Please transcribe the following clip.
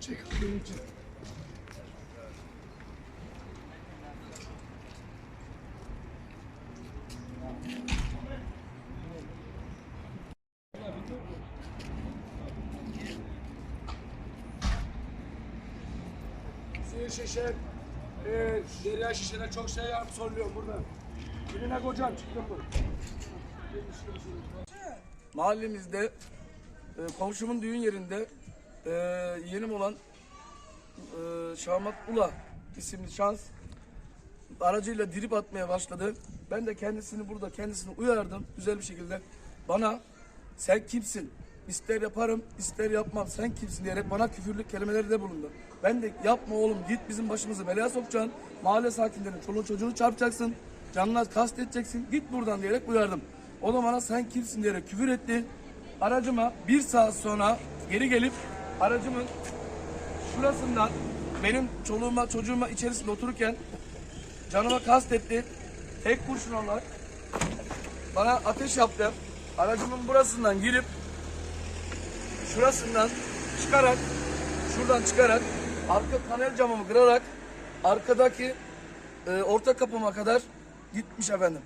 Çek için. Suyu şişe, e, derya şişene çok şey yap soruluyor burada. Birine kocam çıktım mı? Mahallemizde e, komşumun düğün yerinde e, yenim olan e, Şahmat Ula isimli şans aracıyla drip atmaya başladı. Ben de kendisini burada kendisini uyardım güzel bir şekilde. Bana sen kimsin? İster yaparım, ister yapmam. Sen kimsin diyerek bana küfürlü kelimeleri de bulundu. Ben de yapma oğlum git bizim başımızı belaya sokacaksın. Mahalle sakinlerinin çoluğun çocuğunu çarpacaksın. Canına kast edeceksin. Git buradan diyerek uyardım. O da bana sen kimsin diyerek küfür etti. Aracıma bir saat sonra geri gelip aracımın şurasından benim çoluğuma çocuğuma içerisinde otururken canıma kastetti. Tek kurşun olarak bana ateş yaptı. Aracımın burasından girip şurasından çıkarak şuradan çıkarak arka panel camımı kırarak arkadaki e, orta kapıma kadar gitmiş efendim.